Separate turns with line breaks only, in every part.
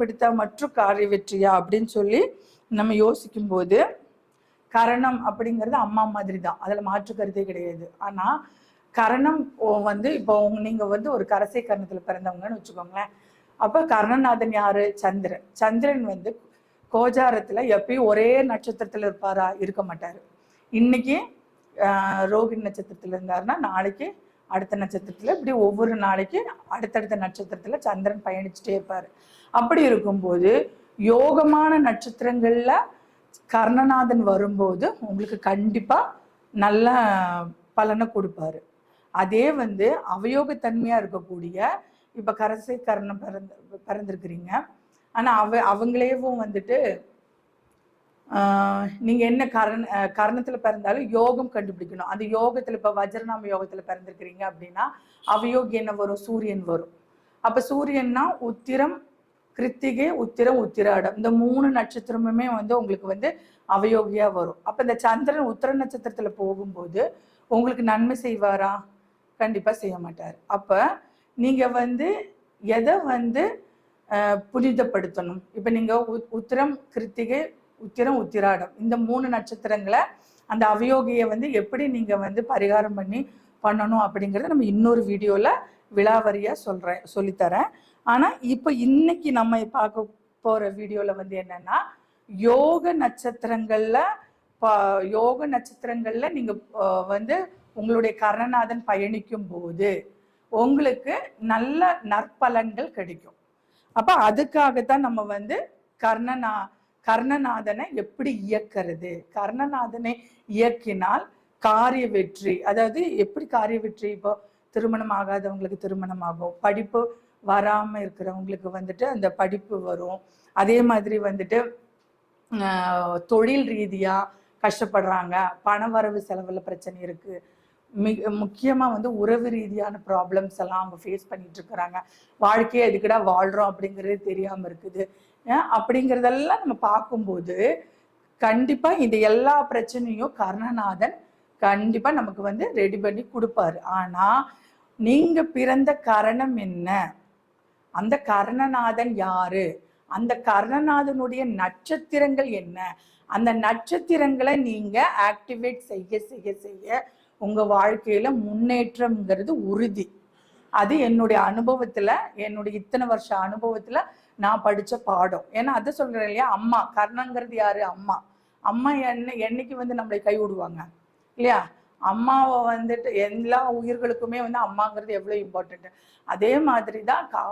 பிடித்தா மற்றும் காரிய வெற்றியா அப்படின்னு சொல்லி நம்ம யோசிக்கும் போது கரணம் அப்படிங்கிறது அம்மா மாதிரி தான் அதில் மாற்று கருத்தே கிடையாது. ஆனால் கரணம் வந்து இப்போ நீங்கள் வந்து ஒரு கரசை கரணத்தில் பிறந்தவங்கன்னு வச்சுக்கோங்களேன். அப்போ கர்ணநாதன் யாரு? சந்திரன். சந்திரன் வந்து கோஜாரத்தில் எப்பயும் ஒரே நட்சத்திரத்தில் இருப்பாரா? இருக்க மாட்டார். இன்னைக்கு ரோகிணி நட்சத்திரத்தில் இருந்தாருன்னா நாளைக்கு அடுத்த நட்சத்திரத்தில் இப்படி ஒவ்வொரு நாளைக்கு அடுத்தடுத்த நட்சத்திரத்தில் சந்திரன் பயணிச்சுட்டே இருப்பார். அப்படி இருக்கும்போது யோகமான நட்சத்திரங்களில் கர்ணநாதன் வரும்போது உங்களுக்கு கண்டிப்பாக நல்ல பலனை கொடுப்பாரு. அதே வந்து அவயோகத்தன்மையாக இருக்கக்கூடிய இப்போ கரசை கர்ணம் பிறந்து பிறந்திருக்கிறீங்க. ஆனால் அவ அவங்களேவும் வந்துட்டு நீங்கள் நீங்க என்ன கரண கரணத்தில் கரணத்துல பிறந்தாலும் யோகம் கண்டுபிடிக்கணும். அந்த யோகத்துல இப்ப வஜ்ரநாம யோகத்துல பிறந்திருக்கிறீங்க அப்படின்னா அவயோகி என்ன வரும் சூரியன் வரும். அப்ப சூரியன்னா உத்திரம் கிருத்திகை உத்திரம் உத்திராடம். இந்த மூணு நட்சத்திரமுமே வந்து உங்களுக்கு வந்து அவயோகியா வரும். அப்ப இந்த சந்திரன் உத்திர நட்சத்திரத்துல போகும்போது உங்களுக்கு நன்மை செய்வாரா? கண்டிப்பா செய்ய மாட்டார். அப்ப நீங்க வந்து எதை வந்து புனிதப்படுத்தணும்? இப்ப நீங்க உத்திரம் கிருத்திகை உத்திரம் உத்திராடம். இந்த மூணு நட்சத்திரங்களை அந்த அவயோகியை வந்து எப்படி நீங்க வந்து பரிகாரம் பண்ணி பண்ணணும் அப்படிங்கறத நம்ம இன்னொரு வீடியோல விழாவரியாக சொல்றேன் சொல்லித்தரேன். ஆனா இப்ப இன்னைக்கு நம்ம பார்க்க போற வீடியோல வந்து என்னன்னா யோக நட்சத்திரங்கள்ல ப- யோக நட்சத்திரங்கள்ல நீங்க வந்து உங்களுடைய கர்ணநாதன் பயணிக்கும் போது உங்களுக்கு நல்ல நற்பலன்கள் கிடைக்கும். அப்ப அதுக்காகத்தான் நம்ம வந்து கர்ணநா கர்ணநாதனை எப்படி இயக்கிறது? கர்ணநாதனை இயக்கினால் காரிய வெற்றி அதாவது எப்படி காரிய வெற்றி? இப்போ திருமணம் ஆகாதவங்களுக்கு திருமணம் ஆகும் படிப்பு வராம இருக்கிறவங்களுக்கு வந்துட்டு அந்த படிப்பு வரும். அதே மாதிரி வந்துட்டு ஆஹ், தொழில் ரீதியா கஷ்டப்படுறாங்க. பண வரவு செலவுல பிரச்சனை இருக்கு. மிக முக்கியமா வந்து உறவு ரீதியான ப்ராப்ளம்ஸ் எல்லாம் அவங்க ஃபேஸ் பண்ணிட்டு இருக்கிறாங்க. வாழ்க்கையை எதுக்கடா வாழ்றோம் அப்படிங்கிறது தெரியாம இருக்குது. அப்படிங்கிறதெல்லாம் நம்ம பார்க்கும்போது கண்டிப்பாக இந்த எல்லா பிரச்சனையும் கர்ணநாதன் கண்டிப்பாக நமக்கு வந்து ரெடி பண்ணி கொடுப்பாரு. ஆனால் நீங்கள் பிறந்த கரணம் என்ன? அந்த கர்ணநாதன் யாரு? அந்த கர்ணநாதனுடைய நட்சத்திரங்கள் என்ன? அந்த நட்சத்திரங்களை நீங்கள் ஆக்டிவேட் செய்ய செய்ய செய்ய உங்கள் வாழ்க்கையில் முன்னேற்றம்ங்கிறது உறுதி. அது என்னுடைய அனுபவத்தில் என்னுடைய இத்தனை வருஷ அனுபவத்தில் நான் படித்த பாடம். ஏன்னா அதை சொல்கிறேன் இல்லையா? அம்மா. கர்ணங்கிறது யாரு? அம்மா. அம்மா என்ன என்னைக்கு வந்து நம்மளை கை விடுவாங்க? இல்லையா? அம்மாவை வந்துட்டு எல்லா உயிர்களுக்குமே வந்து அம்மாங்கிறது எவ்வளோ இம்பார்ட்டன்ட் அதே மாதிரி தான் கா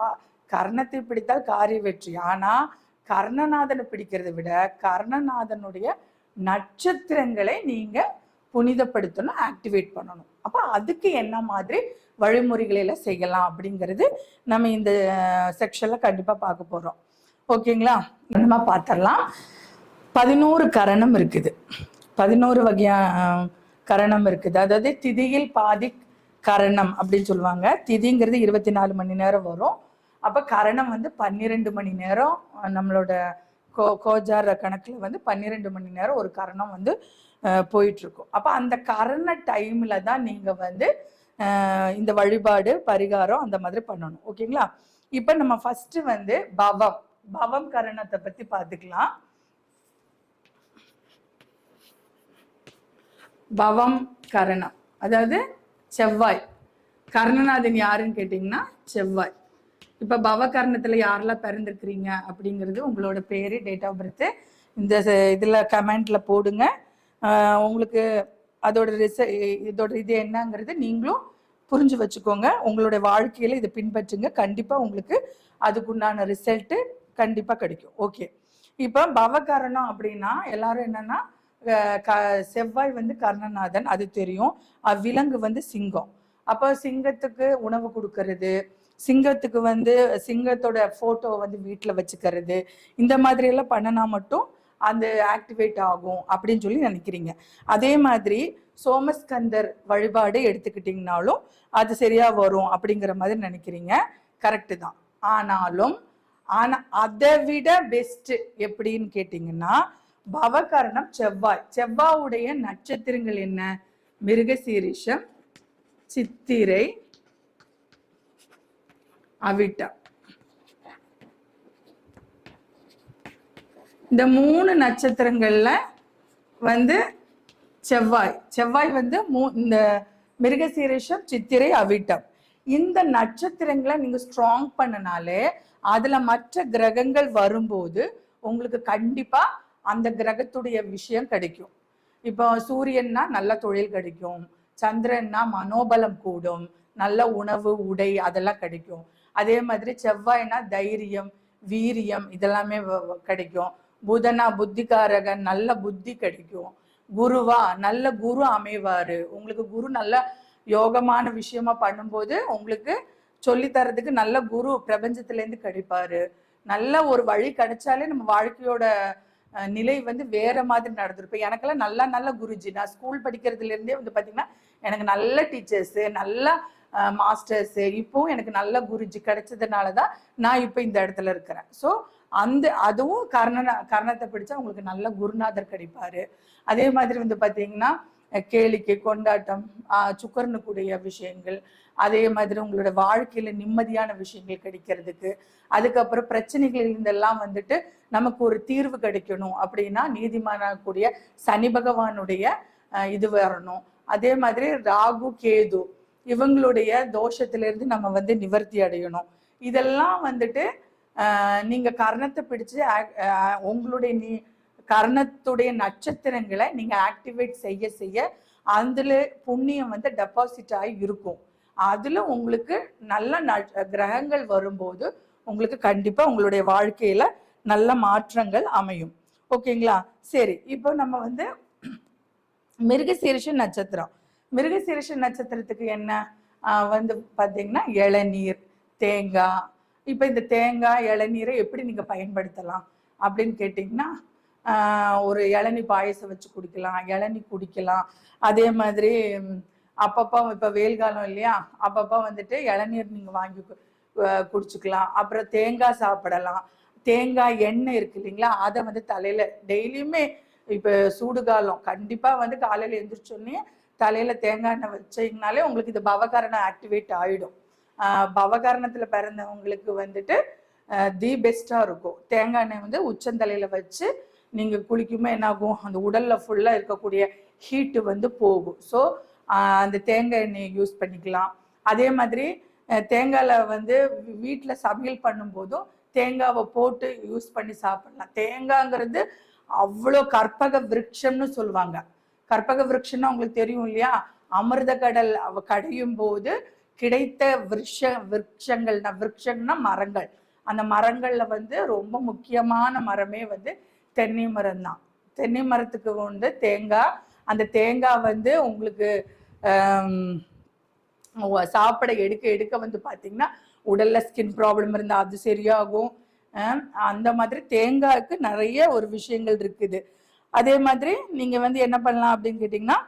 கர்ணத்தை பிடித்தால் காரிய வெற்றி. ஆனால் கர்ணநாதனை பிடிக்கிறதை விட கர்ணநாதனுடைய நட்சத்திரங்களை நீங்கள் புனிதப்படுத்தணும் ஆக்டிவேட் பண்ணணும். அப்போ அதுக்கு என்ன மாதிரி வழிமுறைகளில் செய்யலாம் அப்படிங்கிறது நம்ம இந்த செக்ஷன்ல கண்டிப்பா பார்க்க போறோம். ஓகேங்களா? நம்ம பார்த்துடலாம். பதினோரு கரணம் இருக்குது. பதினோரு வகையான கரணம் இருக்குது. அதாவது திதியில் பாதி கரணம் அப்படின்னு சொல்லுவாங்க. திதிங்கிறது இருபத்தி நாலு மணி நேரம் வரும். அப்ப கரணம் வந்து பன்னிரெண்டு மணி நேரம் நம்மளோட கோ கோஜார் கணக்குல வந்து பன்னிரெண்டு மணி நேரம் ஒரு கரணம் வந்து போயிட்டுருக்கும். அப்போ அந்த கரண டைமில் தான் நீங்கள் வந்து இந்த வழிபாடு பரிகாரம் அந்த மாதிரி பண்ணணும். ஓகேங்களா? இப்போ நம்ம ஃபஸ்ட்டு வந்து பவம். பவம் கரணத்தை பற்றி பார்த்துக்கலாம் பவம் கரணம். அதாவது செவ்வாய். கர்ணநாதன் யாருன்னு கேட்டிங்கன்னா செவ்வாய். இப்போ பவகர்ணத்தில் யாரெல்லாம் பிறந்திருக்கிறீங்க அப்படிங்கிறது உங்களோட பேர் டேட் ஆஃப் பர்த்து இந்த இதில் கமெண்ட்டில் போடுங்க. உங்களுக்கு அதோட ரிச இதோட இது என்னங்கிறது நீங்களும் புரிஞ்சு வச்சுக்கோங்க. உங்களுடைய வாழ்க்கையில் இதை பின்பற்றுங்க. கண்டிப்பாக உங்களுக்கு அதுக்குண்டான ரிசல்ட்டு கண்டிப்பாக கிடைக்கும். ஓகே. இப்போ பவகரணம் அப்படின்னா எல்லாரும் என்னன்னா க- செவ்வாய் வந்து கர்ணநாதன் அது தெரியும். விலங்கு வந்து சிங்கம். அப்போ சிங்கத்துக்கு உணவு கொடுக்கறது சிங்கத்துக்கு வந்து சிங்கத்தோட ஃபோட்டோ வந்து வீட்டில் வச்சுக்கிறது இந்த மாதிரியெல்லாம் பண்ணினா மட்டும் அந்த ஆக்டிவேட் ஆகும் அப்படின்னு சொல்லி நினைக்கிறீங்க. அதே மாதிரி சோமஸ்கந்தர் வழிபாடு எடுத்துக்கிட்டிங்கனாலும் அது சரியா வரும் அப்படிங்கிற மாதிரி நினைக்கிறீங்க. கரெக்டு தான். ஆனாலும் ஆனா அதை விட பெஸ்ட் எப்படின்னு கேட்டிங்கன்னா பவகரணம் செவ்வாய். செவ்வாவுடைய நட்சத்திரங்கள் என்ன? மிருகசீரிஷம் சித்திரை அவிட்டம். இந்த மூணு நட்சத்திரங்கள்ல வந்து செவ்வாய். செவ்வாய் வந்து மூ இந்த மிருகசீரிஷம் சித்திரை அவிட்டம். இந்த நட்சத்திரங்களை நீங்க ஸ்ட்ராங் பண்ணனாலே அதுல மற்ற கிரகங்கள் வரும்போது உங்களுக்கு கண்டிப்பா அந்த கிரகத்துடைய விஷயம் கிடைக்கும். இப்போ சூரியன்னா நல்ல தொழில் கிடைக்கும். சந்திரன்னா மனோபலம் கூடும். நல்ல உணவு உடை அதெல்லாம் கிடைக்கும். அதே மாதிரி செவ்வாய்னா தைரியம் வீரியம் இதெல்லாமே வ- கிடைக்கும். புதனா புத்திகாரகன் நல்ல புத்தி கிடைக்கும். குருவா நல்ல குரு அமைவாரு. உங்களுக்கு குரு நல்ல யோகமான விஷயமா பண்ணும்போது உங்களுக்கு சொல்லி தரதுக்கு நல்ல குரு பிரபஞ்சத்துலேருந்து கிடைப்பாரு. நல்ல ஒரு வழி கிடைச்சாலே நம்ம வாழ்க்கையோட நிலை வந்து வேற மாதிரி நடந்திருப்பேன் எனக்கெல்லாம் நல்லா நல்ல குருஜி. நான் ஸ்கூல் படிக்கிறதுல இருந்தே வந்து பார்த்தீங்கன்னா எனக்கு நல்ல டீச்சர்ஸ் நல்ல மாஸ்டர்ஸ் இப்போவும் எனக்கு நல்ல குருஜி கிடைச்சதுனால தான் நான் இப்போ இந்த இடத்துல இருக்கிறேன். ஸோ அந்த அதுவும் கர்ணன கர்ணத்தை பிடிச்சா உங்களுக்கு நல்ல குருநாதர் கிடைப்பாரு. அதே மாதிரி வந்து பார்த்தீங்கன்னா கேளிக்கை கொண்டாட்டம் சுக்கரனுக்குடைய விஷயங்கள் அதே மாதிரி உங்களோட வாழ்க்கையில நிம்மதியான விஷயங்கள் கிடைக்கிறதுக்கு அதுக்கப்புறம் பிரச்சனைகள் இருந்தெல்லாம் வந்துட்டு நமக்கு ஒரு தீர்வு கிடைக்கணும் அப்படின்னா நீதிமானாகக்கூடிய சனி பகவானுடைய இது வரணும். அதே மாதிரி ராகு கேது இவங்களுடைய தோஷத்திலிருந்து நம்ம வந்து நிவர்த்தி அடையணும். இதெல்லாம் வந்துட்டு நீங்கள் கர்ணத்தை பிடிச்சு உங்களுடைய நீ கர்ணத்துடைய நட்சத்திரங்களை நீங்கள் ஆக்டிவேட் செய்ய செய்ய அதில் புண்ணியம் வந்து டெபாசிட் ஆகி இருக்கும். அதில் உங்களுக்கு நல்ல ந- கிரகங்கள் வரும்போது உங்களுக்கு கண்டிப்பாக உங்களுடைய வாழ்க்கையில் நல்ல மாற்றங்கள் அமையும். ஓகேங்களா? சரி இப்போ நம்ம வந்து மிருகசீரிஷ நட்சத்திரம். மிருகசீரிஷ நட்சத்திரத்துக்கு என்ன? வந்து பார்த்தீங்கன்னா இளநீர் தேங்காய் இப்போ இந்த தேங்காய் இளநீரை எப்படி நீங்க பயன்படுத்தலாம் அப்படின்னு கேட்டிங்கன்னா ஒரு இளநீ பாயசம் வச்சு குடிக்கலாம் இளநி குடிக்கலாம். அதே மாதிரி அப்பப்போ இப்போ வெயில் காலம் இல்லையா அப்பப்போ வந்துட்டு இளநீர் நீங்கள் வாங்கி கு- குடிச்சுக்கலாம். அப்புறம் தேங்காய் சாப்பிடலாம். தேங்காய் எண்ணெய் இருக்கு இல்லைங்களா அதை வந்து தலையில டெய்லியுமே இப்போ சூடு காலம் கண்டிப்பாக வந்து காலையில் எழுந்திரிச்சோடனே தலையில தேங்காய் எண்ணெய் வச்சிங்கனாலே உங்களுக்கு இது பவகரணம் ஆக்டிவேட் ஆகிடும் பவகரணத்தில் பிறந்தவங்களுக்கு வந்துட்டு தி பெஸ்ட்டாக இருக்கும். தேங்காய் எண்ணெய் வந்து உச்சந்தலையில் வச்சு நீங்கள் குளிக்குமே என்னாகும்? அந்த உடலில் ஃபுல்லாக இருக்கக்கூடிய ஹீட்டு வந்து போகும். ஸோ அந்த தேங்காய் எண்ணெயை யூஸ் பண்ணிக்கலாம். அதே மாதிரி தேங்காயில் வந்து வீட்டில் சமையல் பண்ணும்போதும் தேங்காவை போட்டு யூஸ் பண்ணி சாப்பிடலாம். தேங்காய்ங்கிறது அவ்வளோ கற்பக விருட்சம்னு சொல்லுவாங்க. கற்பக விருட்சம்னா உங்களுக்கு தெரியும் இல்லையா? அமிர்த கடல் அவ கடையும் போது கிடைத்த விருஷ விருட்சங்கள்னா விருட்சம்னா மரங்கள். அந்த மரங்களில் வந்து ரொம்ப முக்கியமான மரமே வந்து தென்னை மரம் தான் தென்னை மரத்துக்கு வந்து தேங்காய் அந்த தேங்காய் வந்து உங்களுக்கு சாப்பிட எடுக்க எடுக்க வந்து பார்த்தீங்கன்னா உடலில் ஸ்கின் ப்ராப்ளம் இருந்தால் அது சரியாகும். அந்த மாதிரி தேங்காய்க்கு நிறைய ஒரு விஷயங்கள் இருக்குது. அதே மாதிரி நீங்கள் வந்து என்ன பண்ணலாம் அப்படின்னு கேட்டிங்கன்னா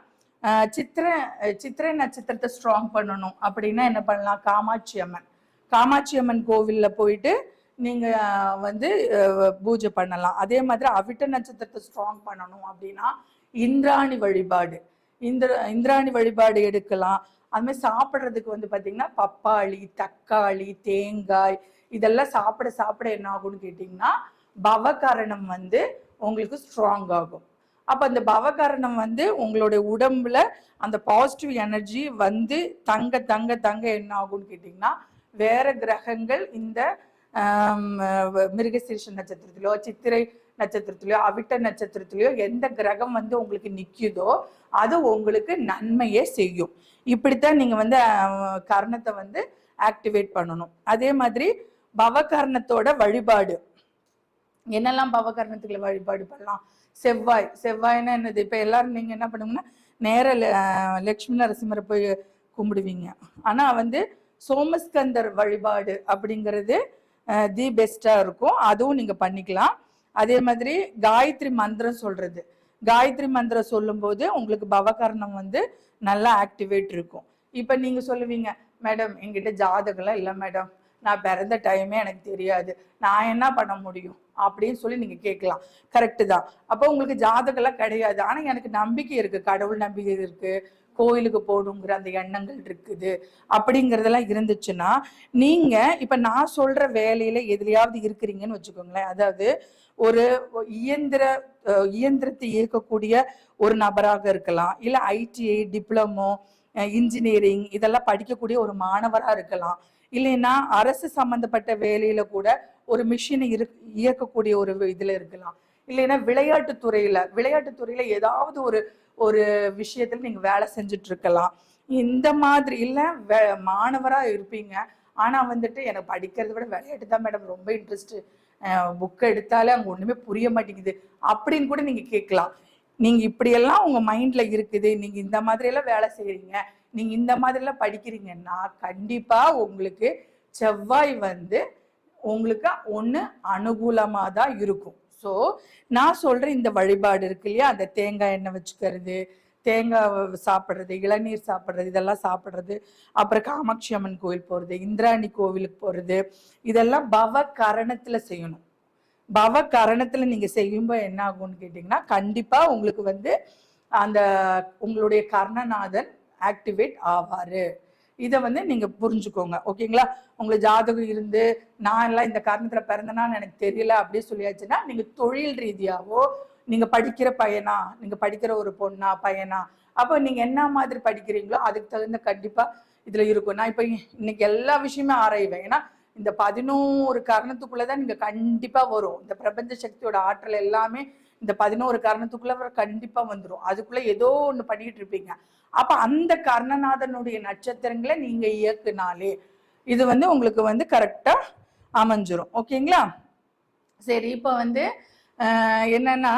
சித்திரை சித்திரை நட்சத்திரத்தை ஸ்ட்ராங் பண்ணணும். அப்படின்னா என்ன பண்ணலாம்? காமாட்சி அம்மன். காமாட்சி அம்மன் கோவிலில் போயிட்டு நீங்கள் வந்து பூஜை பண்ணலாம். அதே மாதிரி அவிட்ட நட்சத்திரத்தை ஸ்ட்ராங் பண்ணணும் அப்படின்னா இந்திராணி வழிபாடு. இந்திர இந்திராணி வழிபாடு எடுக்கலாம். அது மாதிரி சாப்பிட்றதுக்கு வந்து பார்த்திங்கன்னா பப்பாளி தக்காளி தேங்காய் இதெல்லாம் சாப்பிட சாப்பிட என்ன ஆகும்னு கேட்டிங்கன்னா பவகரணம் வந்து உங்களுக்கு ஸ்ட்ராங் ஆகும். அப்போ அந்த பவகரணம் வந்து உங்களுடைய உடம்புல அந்த பாசிட்டிவ் எனர்ஜி வந்து தங்க தங்க தங்க என்ன ஆகும்னு கேட்டிங்கன்னா வேற கிரகங்கள் இந்த மிருகசீர்ஷ நட்சத்திரத்திலோ சித்திரை நட்சத்திரத்திலயோ அவிட்ட நட்சத்திரத்திலயோ எந்த கிரகம் வந்து உங்களுக்கு நிற்குதோ அது உங்களுக்கு நன்மையே செய்யும். இப்படித்தான் நீங்கள் வந்து கர்ணத்தை வந்து ஆக்டிவேட் பண்ணணும். அதே மாதிரி பவகர்ணத்தோட வழிபாடு. என்னெல்லாம் பவகர்ணத்துக்குள்ள வழிபாடு பண்ணலாம்? செவ்வாய் செவ்வாய்னா என்னது? இப்போ எல்லாரும் நீங்கள் என்ன பண்ணுங்கன்னா நேர லக்ஷ்மி நரசிம்மரை போய் கும்பிடுவீங்க. ஆனால் வந்து சோமஸ்கந்தர் வழிபாடு அப்படிங்கிறது தி பெஸ்ட்டாக இருக்கும். அதுவும் நீங்கள் பண்ணிக்கலாம். அதே மாதிரி காயத்ரி மந்திரம் சொல்கிறது காயத்ரி மந்திரம் சொல்லும்போது உங்களுக்கு பவகர்ணம் வந்து நல்லா ஆக்டிவேட் இருக்கும். இப்போ நீங்கள் சொல்லுவீங்க மேடம் எங்கிட்ட ஜாதகம்லாம் இல்லை மேடம். நான் பிறந்த டைமே எனக்கு தெரியாது. நான் என்ன பண்ண முடியும்? அப்படின்னு சொல்லி நீங்க கேட்கலாம். கரெக்டு தான். அப்போ உங்களுக்கு ஜாதகம்லாம் கிடையாது. ஆனா எனக்கு நம்பிக்கை இருக்கு. கடவுள் நம்பிக்கை இருக்கு. கோயிலுக்கு போகணுங்கிற அந்த எண்ணங்கள் இருக்குது. அப்படிங்கறதெல்லாம் இருந்துச்சுன்னா நீங்க இப்ப நான் சொல்ற வேலையில எதுலையாவது இருக்கிறீங்கன்னு வச்சுக்கோங்களேன். அதாவது ஒரு இயந்திர இயந்திரத்தை இயக்கக்கூடிய ஒரு நபராக இருக்கலாம். இல்ல ஐடிஐ டிப்ளமோ இன்ஜினியரிங் இதெல்லாம் படிக்கக்கூடிய ஒரு மாணவரா இருக்கலாம். இல்லைன்னா அரசு சம்பந்தப்பட்ட வேலையில கூட ஒரு மிஷினை இரு இயக்கக்கூடிய ஒரு இதுல இருக்கலாம். இல்லைன்னா விளையாட்டு துறையில விளையாட்டு துறையில ஏதாவது ஒரு ஒரு விஷயத்துல நீங்க வேலை செஞ்சுட்டு இருக்கலாம் இந்த மாதிரி இல்ல வே- மாணவரா இருப்பீங்க. ஆனா வந்துட்டு எனக்கு படிக்கிறத விட விளையாட்டு தான் மேடம் ரொம்ப இன்ட்ரெஸ்ட் புக் எடுத்தாலே அங்கே ஒன்றுமே புரிய மாட்டேங்குது. அப்படின்னு கூட நீங்கள் கேட்கலாம். நீங்கள் இப்படியெல்லாம் உங்கள் மைண்டில் இருக்குது. நீங்கள் இந்த மாதிரியெல்லாம் வேலை செய்கிறீங்க நீங்கள் இந்த மாதிரிலாம் படிக்கிறீங்கன்னா கண்டிப்பாக உங்களுக்கு செவ்வாய் வந்து உங்களுக்கு ஒன்று அனுகூலமாக தான் இருக்கும். ஸோ நான் சொல்கிற இந்த வழிபாடு இருக்கு இல்லையா? அந்த தேங்காய் எண்ணெய் வச்சுக்கிறது தேங்காய் சாப்பிட்றது இளநீர் சாப்பிட்றது இதெல்லாம் சாப்பிட்றது அப்புறம் காமாட்சி அம்மன் கோயில் போகிறது இந்திராணி கோவிலுக்கு போகிறது இதெல்லாம் பவ கரணத்தில் செய்யணும். பவ கரணத்தில் நீங்கள் செய்யும்போது என்ன ஆகும்னு கேட்டிங்கன்னா கண்டிப்பாக உங்களுக்கு வந்து அந்த உங்களுடைய கர்ணநாதன் ஆக்டிவேட் ஆவார். இதை வந்து நீங்கள் புரிஞ்சுக்கோங்க ஓகேங்களா? உங்களுக்கு ஜாதகம் இருந்து நான் எல்லாம் இந்த காரணத்தில் பிறந்தனான்னு எனக்கு தெரியல அப்படின்னு சொல்லியாச்சுன்னா நீங்கள் தொழில் ரீதியாவோ நீங்கள் படிக்கிற பையனா நீங்கள் படிக்கிற ஒரு பொண்ணா பையனா அப்போ நீங்கள் என்ன மாதிரி படிக்கிறீங்களோ அதுக்கு தகுந்த கண்டிப்பாக இதில் இருக்கும். நான் இப்போ இன்னைக்கு எல்லா விஷயமே ஆராய்வேன். ஏன்னா இந்த பதினோரு காரணத்துக்குள்ளே தான் நீங்கள் கண்டிப்பாக வரும். இந்த பிரபஞ்ச சக்தியோட ஆற்றல் எல்லாமே இந்த பதினோரு காரணத்துக்குள்ள வர கண்டிப்பா வந்துடும் அதுக்குள்ள ஏதோ ஒன்று பண்ணிட்டு இருப்பீங்க. அப்ப அந்த கர்ணநாதனுடைய நட்சத்திரங்களை நீங்க இயக்குனாலே இது வந்து உங்களுக்கு வந்து கரெக்டா அமைஞ்சிரும். ஓகேங்களா? சரி இப்போ வந்து என்னன்னா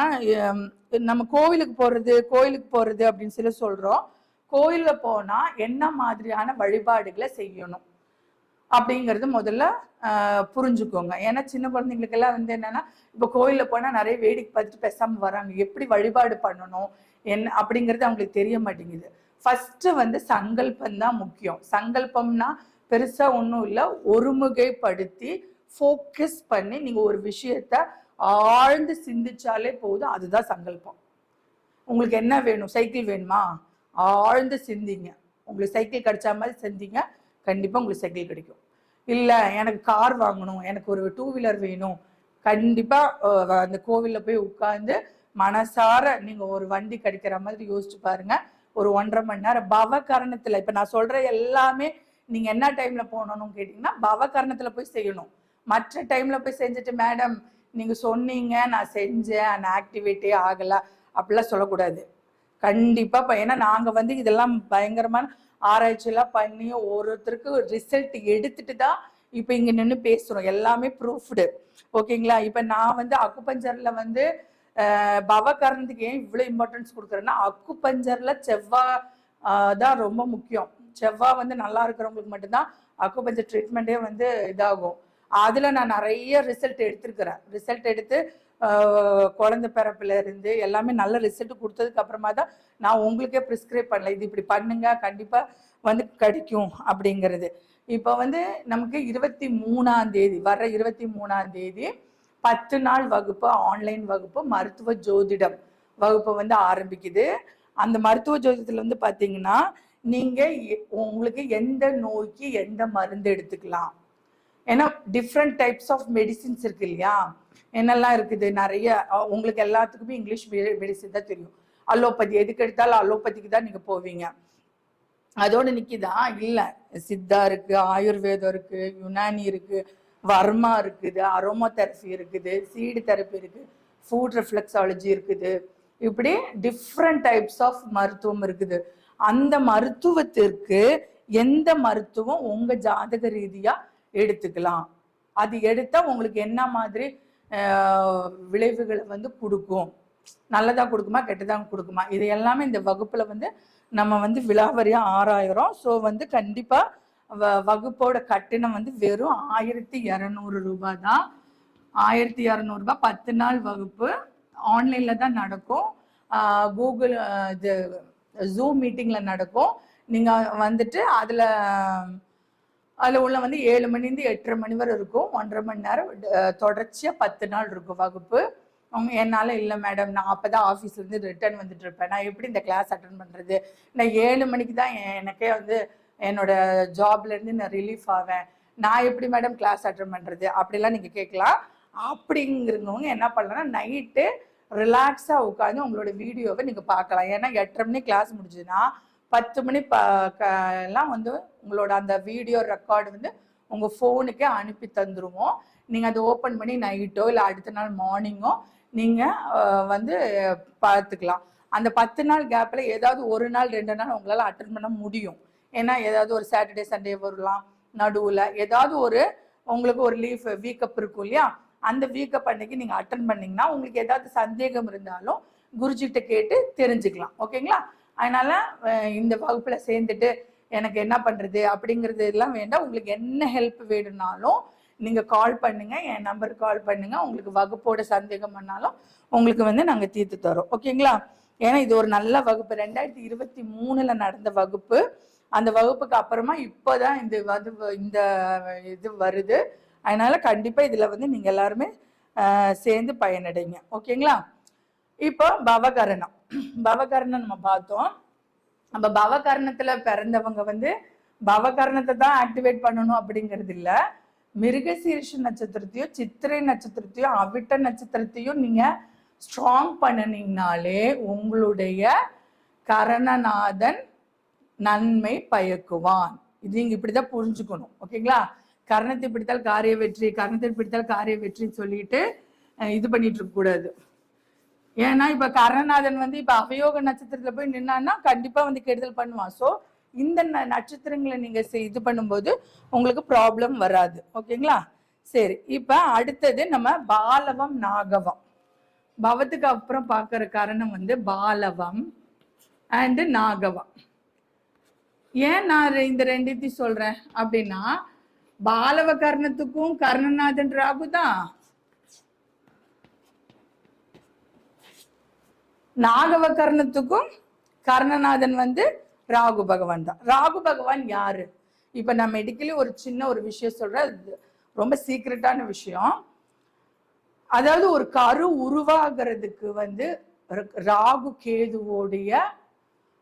நம்ம கோவிலுக்கு போறது கோயிலுக்கு போறது அப்படின்னு சொல்லி சொல்றோம். கோயிலில் போனா என்ன மாதிரியான வழிபாடுகளை செய்யணும்? அப்படிங்கிறது முதல்ல புரிஞ்சுக்கோங்க. ஏன்னா சின்ன குழந்தைங்களுக்கெல்லாம் வந்து என்னன்னா இப்போ கோயிலில் போனால் நிறைய வேடிக்கை பார்த்துட்டு பேசாமல் வராங்க. எப்படி வழிபாடு பண்ணணும்? என்ன அப்படிங்கிறது அவங்களுக்கு தெரிய மாட்டேங்குது. ஃபர்ஸ்ட் வந்து சங்கல்பம் தான் முக்கியம். சங்கல்பம்னா பெருசா ஒன்றும் இல்லை. ஒருமுகைப்படுத்தி ஃபோக்கஸ் பண்ணி நீங்க ஒரு விஷயத்த ஆழ்ந்து சிந்திச்சாலே போதும். அதுதான் சங்கல்பம். உங்களுக்கு என்ன வேணும்? சைக்கிள் வேணுமா? ஆழ்ந்து சிந்திங்க. உங்களுக்கு சைக்கிள் கிடைச்ச மாதிரி செஞ்சீங்க கண்டிப்பாக உங்களுக்கு சைக்கிள் கிடைக்கும். இல்லை எனக்கு கார் வாங்கணும் எனக்கு ஒரு டூ வீலர் வேணும். கண்டிப்பாக அந்த கோவில்ல போய் உட்காந்து மனசார நீங்கள் ஒரு வண்டி கிடைக்கிற மாதிரி யோசிச்சு பாருங்க. ஒரு ஒன்றரை மணி நேரம் பவ கரணத்தில் இப்போ நான் சொல்கிற எல்லாமே நீங்கள் என்ன டைமில் போகணும்னு கேட்டிங்கன்னா பவ கரணத்தில் போய் செய்யணும். மற்ற டைமில் போய் செஞ்சுட்டு மேடம் நீங்கள் சொன்னீங்க நான் செஞ்சேன் நான் ஆக்டிவேட்டே ஆகலை. அப்படிலாம் சொல்லக்கூடாது. கண்டிப்பாக ஏன்னா நாங்கள் வந்து இதெல்லாம் பயங்கரமான ஆராய்ச்சியெல்லாம் பண்ணி ஒருத்தருக்கு ரிசல்ட் எடுத்துட்டு தான் இப்போ இங்கே நின்று பேசுகிறோம் எல்லாமே ப்ரூஃப்டு ஓகேங்களா? இப்போ நான் வந்து அக்குபஞ்சரில் வந்து பவகரணத்துக்கு ஏன் இவ்வளோ இம்பார்ட்டன்ஸ் கொடுக்குறேன்னா அக்குபஞ்சரில் செவ்வாய் தான் ரொம்ப முக்கியம். செவ்வாய் வந்து நல்லா இருக்கிறவங்களுக்கு மட்டும்தான் அக்குபஞ்சர் ட்ரீட்மெண்ட்டே வந்து இதாகும். அதில் நான் நிறைய ரிசல்ட் எடுத்திருக்கிறேன். ரிசல்ட் எடுத்து குழந்தை பிறப்புல இருந்து எல்லாமே நல்ல ரிசல்ட் கொடுத்ததுக்கு அப்புறமா தான் நான் உங்களுக்கே ப்ரிஸ்கிரைப் பண்ணல. இது இப்படி பண்ணுங்க கண்டிப்பா வந்து கிடைக்கும் அப்படிங்கிறது. இப்போ வந்து நமக்கு இருபத்தி மூணாம் தேதி வர்ற இருபத்தி மூணாம் தேதி பத்து நாள் வகுப்பு ஆன்லைன் வகுப்பு மருத்துவ ஜோதிடம் வகுப்பு வந்து ஆரம்பிக்குது. அந்த மருத்துவ ஜோதிடத்துல வந்து பாத்தீங்கன்னா நீங்க எ- உங்களுக்கு எந்த நோய்க்கு எந்த மருந்து எடுத்துக்கலாம்? ஏன்னா டிஃப்ரெண்ட் டைப்ஸ் ஆஃப் மெடிசின்ஸ் இருக்கு இல்லையா? என்னெல்லாம் இருக்குது? நிறைய உங்களுக்கு எல்லாத்துக்குமே இங்கிலீஷ் மெடிசன் தான் தெரியும். அலோபதி எதுக்கு எடுத்தாலும் அலோபதிக்கு தான் நீங்கள் போவீங்க. அதோடு நிற்கிதா இல்லை. சித்தா இருக்குது ஆயுர்வேதம் இருக்குது யுனானி இருக்குது வர்மா இருக்குது அரோமா தெரப்பி இருக்குது சீடு தெரப்பி இருக்குது ஃபுட் ரிஃப்ளெக்ஸாலஜி இருக்குது. இப்படி டிஃப்ரெண்ட் டைப்ஸ் ஆஃப் மருத்துவம் இருக்குது. அந்த மருத்துவத்திற்கு எந்த மருத்துவம் உங்கள் ஜாதக ரீதியாக எடுத்துக்கலாம்? அது எடுத்தால் உங்களுக்கு என்ன மாதிரி விளைவுகளை வந்து கொடுக்கும். நல்லதாக கொடுக்குமா கெட்டதாக கொடுக்குமா? இது எல்லாமே இந்த வகுப்பில் வந்து நம்ம வந்து விலாவரியாக ஆறாயிரம் ஸோ வந்து கண்டிப்பாக வ- வகுப்போட கட்டணம் வந்து வெறும் ஆயிரத்தி இரநூறு ரூபாய் தான். ஆயிரத்தி இரநூறுபா பத்து நாள் வகுப்பு ஆன்லைனில் தான் நடக்கும். கூகுள் இது ஜூம் மீட்டிங்கில் நடக்கும். நீங்கள் வந்துட்டு அதில் அதில் உள்ள வந்து ஏழு மணிலேருந்து எட்டரை மணி வரை இருக்கும். ஒன்றரை மணி நேரம் தொடர்ச்சியாக பத்து நாள் இருக்கும் வகுப்பு. அவங்க என்னால் இல்லை மேடம் நான் அப்போ தான் ஆஃபீஸ்லேருந்து ரிட்டர்ன் வந்துட்டு இருப்பேன். நான் எப்படி இந்த கிளாஸ் அட்டன் பண்ணுறது நான் ஏழு மணிக்கு தான் எனக்கே வந்து என்னோட ஜாப்லேருந்து நான் ரிலீஃப் ஆவேன். நான் எப்படி மேடம் கிளாஸ் அட்டன் பண்ணுறது அப்படிலாம் நீங்கள் கேட்கலாம். அப்படிங்கிறவங்க என்ன பண்ணலாம்னா நைட்டு ரிலாக்ஸாக உட்காந்து உங்களோட வீடியோவை நீங்கள் பார்க்கலாம். ஏன்னா எட்டரை மணி கிளாஸ் முடிஞ்சுதுன்னா பத்து மணி ப க- எல்லாம் வந்து உங்களோட அந்த வீடியோ ரெக்கார்டு வந்து உங்கள் ஃபோனுக்கே அனுப்பி தந்துடுவோம் நீங்கள் அதை ஓப்பன் பண்ணி நைட்டோ இல்லை அடுத்த நாள் மார்னிங்கோ நீங்கள் வந்து பார்த்துக்கலாம் அந்த பத்து நாள் கேப்பில் ஏதாவது ஒரு நாள் ரெண்டு நாள் உங்களால் அட்டன் பண்ண முடியும். ஏன்னா ஏதாவது ஒரு சாட்டர்டே சண்டே வரலாம் நடுவில். ஏதாவது ஒரு உங்களுக்கு ஒரு லீஃப் வீக்கப் இருக்கும் இல்லையா? அந்த வீக்கப் அன்னைக்கு நீங்கள் அட்டன் பண்ணிங்கன்னா உங்களுக்கு ஏதாவது சந்தேகம் இருந்தாலும் குருஜிகிட்ட கேட்டு தெரிஞ்சுக்கலாம். ஓகேங்களா? அதனால இந்த வகுப்புல சேர்ந்துட்டு எனக்கு என்ன பண்றது அப்படிங்கிறது எல்லாம் வேண்டாம். உங்களுக்கு என்ன ஹெல்ப் வேணும்னாலும் நீங்க கால் பண்ணுங்க என் நம்பருக்கு கால் பண்ணுங்க. உங்களுக்கு வகுப்போட சந்தேகம் பண்ணாலும் உங்களுக்கு வந்து நாங்க தீர்த்து தரோம். ஓகேங்களா ஏன்னா இது ஒரு நல்ல வகுப்பு. ரெண்டாயிரத்தி இருபத்தி மூணுல நடந்த வகுப்பு. அந்த வகுப்புக்கு அப்புறமா இப்போதான் இந்த வந்து இந்த இது வருது. அதனால கண்டிப்பா இதுல வந்து நீங்க எல்லாருமே சேர்ந்து பயனடைங்க. ஓகேங்களா இப்போ பவகரணம். பவகர்ணன் நம்ம பார்த்தோம். நம்ம பவகர்ணத்துல பிறந்தவங்க வந்து பவகரணத்தை தான் ஆக்டிவேட் பண்ணணும் அப்படிங்கிறது இல்ல. மிருகசீரிஷ நட்சத்திரத்தையும் சித்திரை நட்சத்திரத்தையும் அவிட்ட நட்சத்திரத்தையும் நீங்க ஸ்ட்ராங் பண்ணினீங்கனாலே உங்களுடைய கரணநாதன் நன்மை பயக்குவான். இது நீங்க இப்படிதான் புரிஞ்சுக்கணும். ஓகேங்களா? கரணத்தை பிடித்தால் காரிய வெற்றி கரணத்தை பிடித்தால் காரிய வெற்றின்னு சொல்லிட்டு இது பண்ணிட்டு இருக்க கூடாது ஏன்னா இப்ப கரணநாதன் வந்து இப்ப அவயோக நட்சத்திரத்துல போய் நின்னான்னா கண்டிப்பா வந்து கெடுதல் பண்ணுவான். சோ இந்த ந- நட்சத்திரங்களை நீங்க செய்- இது பண்ணும்போது உங்களுக்கு ப்ராப்ளம் வராது. ஓகேங்களா? சரி இப்ப அடுத்தது நம்ம பாலவம் நாகவம். பவத்துக்கு அப்புறம் பார்க்குற காரணம் வந்து பாலவம் அண்டு நாகவம். ஏன் நான் ரெ- இந்த ரெண்டுத்தையும் சொல்றேன்? அப்படின்னா பாலவ கர்ணத்துக்கும் கர்ணநாதன் ராகு தான். நாகவ கர்ணத்துக்கும் கர்ணநாதன் வந்து ராகு பகவான் தான். ராகு பகவான் யாரு? இப்போ நான் மெடிக்கலி ஒரு சின்ன ஒரு விஷயம் சொல்கிறேன் ரொம்ப சீக்ரெட்டான விஷயம். அதாவது ஒரு கரு உருவாகிறதுக்கு வந்து ராகு கேதுவோடைய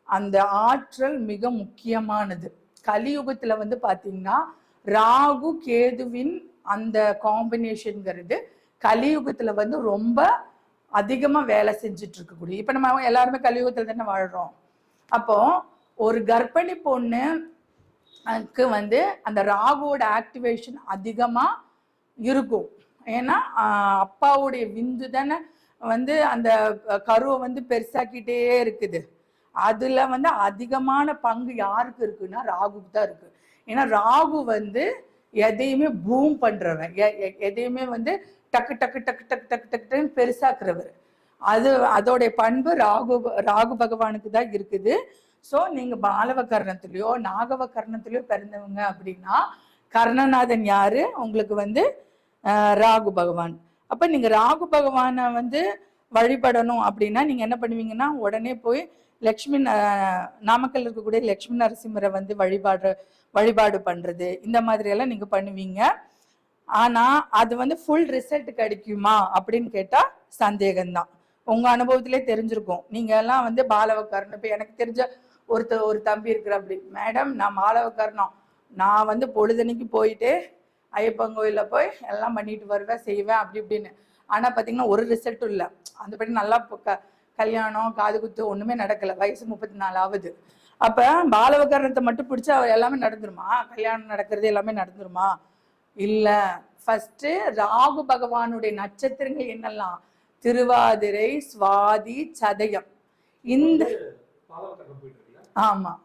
அந்த ஆற்றல் மிக முக்கியமானது. கலியுகத்தில் வந்து பார்த்தீங்கன்னா ராகு கேதுவின் அந்த காம்பினேஷனுங்கிறது கலியுகத்தில் வந்து ரொம்ப அதிகமாக வேலை செஞ்சுட்டு இருக்கக்கூடிய இப்போ நம்ம எல்லாருமே கலியுகத்தில் தானே வாழ்கிறோம் அப்போ ஒரு கர்ப்பிணி பொண்ணுக்கு வந்து அந்த ராகுவோட ஆக்டிவேஷன் அதிகமாக இருக்கும். ஏன்னா அப்பாவுடைய விந்து தானே வந்து அந்த கருவை வந்து பெருசாக்கிட்டே இருக்குது. அதில் வந்து அதிகமான பங்கு யாருக்கு இருக்குன்னா ராகுக்கு தான் இருக்குது ஏன்னா ராகு வந்து எதையுமே பூம் பண்ணுறவன் எ- எ- எதையுமே வந்து டக்கு டக்கு டக்கு டக்கு டக்கு டக்கு டக்குன்னு பெருசாக்குறவர். அது அதோடைய பண்பு ராகு ராகு பகவானுக்கு தான் இருக்குது. ஸோ நீங்கள் பாலவ கர்ணத்துலேயோ நாகவ கர்ணத்துலேயோ பிறந்தவங்க அப்படின்னா கர்ணநாதன் யாரு? உங்களுக்கு வந்து ராகு பகவான். அப்போ நீங்கள் ராகு பகவானை வந்து வழிபடணும் அப்படின்னா நீங்கள் என்ன பண்ணுவீங்கன்னா உடனே போய் லக்ஷ்மி நாமக்கல் இருக்கக்கூடிய லக்ஷ்மி நரசிம்மரை வந்து வழிபாடு வழிபாடு பண்ணுறது இந்த மாதிரியெல்லாம் நீங்கள் பண்ணுவீங்க. ஆனா அது வந்து ஃபுல் ரிசல்ட் கிடைக்குமா அப்படின்னு கேட்டா சந்தேகம்தான். உங்க அனுபவத்திலே தெரிஞ்சிருக்கும். நீங்க எல்லாம் வந்து பாலவக்காரன் இப்ப எனக்கு தெரிஞ்ச ஒருத்த ஒரு தம்பி இருக்கிற அப்படி. மேடம் நான் பாலவக்காரனம் நான் வந்து பொழுதனைக்கு போயிட்டு ஐயப்பன் கோயிலில் போய் எல்லாம் பண்ணிட்டு வருவேன் செய்வேன் அப்படி இப்படின்னு. ஆனா பாத்தீங்கன்னா ஒரு ரிசல்ட்டும் இல்லை. அந்த படி நல்லா க- கல்யாணம் காது குத்து ஒண்ணுமே நடக்கல. வயசு முப்பத்தி நாலு ஆகுது அப்ப பாலவகரணத்தை மட்டும் பிடிச்சா எல்லாமே நடந்துருமா? கல்யாணம் நடக்கிறது எல்லாமே நடந்துருமா? இல்ல. ஃபர்ஸ்ட் ராகு பகவானுடைய நட்சத்திரங்கள் என்னெல்லாம்? திருவாதிரை சுவாதி சதயம். இந்த ஆமா.